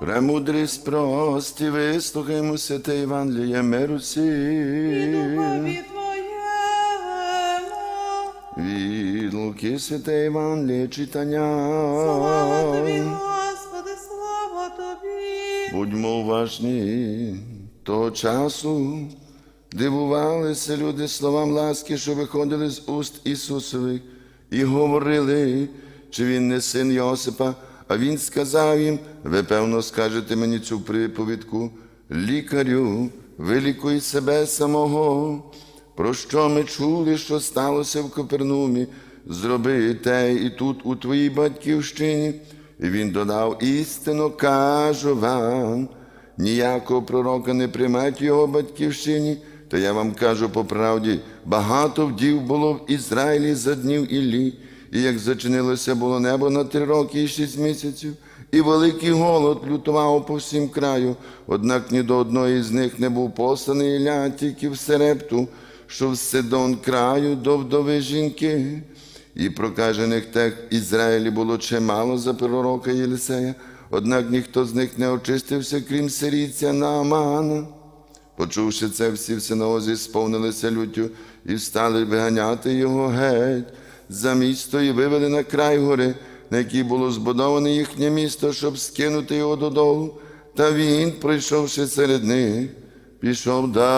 Премудрість прості, вислухаймо святе Євангеліє миру І всім. духові Від Луки святе Євангеліє читання. Слава Тобі, Господи, слава Тобі. Будьмо уважні того часу. Дивувалися люди словам ласки, що виходили з уст Ісусових, і говорили, чи він не син Йосипа, а він сказав їм: ви, певно, скажете мені цю приповідку, лікарю, вилікуй себе самого. Про що ми чули, що сталося в Копернумі, зроби те і тут, у твоїй батьківщині. І він додав істинно кажу вам, ніякого пророка не приймать його батьківщині, то я вам кажу по правді, багато вдів було в Ізраїлі за днів Іллі, і як зачинилося було небо на три роки і шість місяців, і великий голод лютував по всім краю, однак ні до одної з них не був посланий Ілля, тільки в Серепту, що в Сидон краю до вдови жінки. І прокажених тех Ізраїлі було чимало за пророка Єлисея, однак ніхто з них не очистився, крім сирійця Наамана. Почувши це, всі в синозі сповнилися люттю і встали виганяти його геть за місто і вивели на край гори, на якій було збудоване їхнє місто, щоб скинути його додолу. Та він, пройшовши серед них, пішов далі.